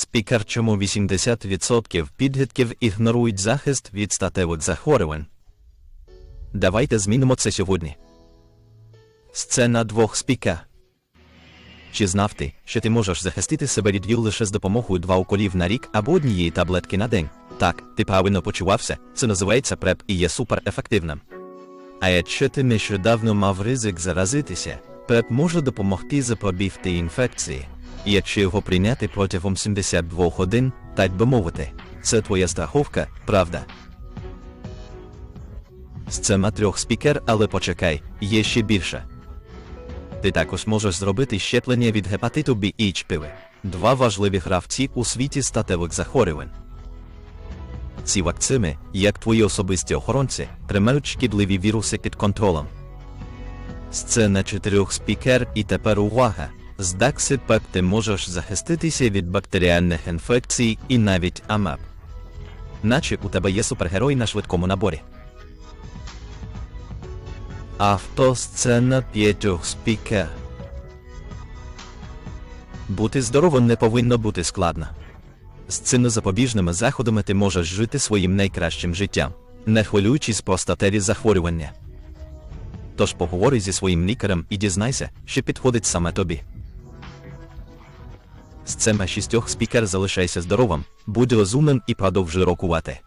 Спікер, чому 80% підлітків ігнорують захист від статевих захворювань. Давайте змінимо це сьогодні. Сцена двох спіка. Чи знав ти, що ти можеш захистити себе від ВІЛ лише з допомогою два уколів на рік або однієї таблетки на день? Так, ти правильно почувався, це називається ПрЕП і є суперефективним. А якщо ти нещодавно мав ризик заразитися, ПрЕП може допомогти запобігти інфекції. І якщо його прийняти протягом 72 годин, так би мовити, це твоя страховка, правда. Сцена трьох спікер, але почекай, є ще більше. Ти також можеш зробити щеплення від гепатиту Б і ЧПВ. Два важливі гравці у світі статевих захворювань. Ці вакцини, як твої особисті охоронці, тримають шкідливі віруси під контролем. Сцена чотирьох спікер і тепер увага. З Даксипеп ти можеш захиститися від бактеріальних інфекцій і навіть АМАП. Наче у тебе є супергерой на швидкому наборі. Автосцена п'ятьох спікер. Бути здоровим не повинно бути складно. З цими запобіжними заходами ти можеш жити своїм найкращим життям, не хвилюючись про статеві захворювання. Тож поговори зі своїм лікарем і дізнайся, що підходить саме тобі. З цими шістьох спікер залишайся здоровим, будь розумним і продовжуй рокувати.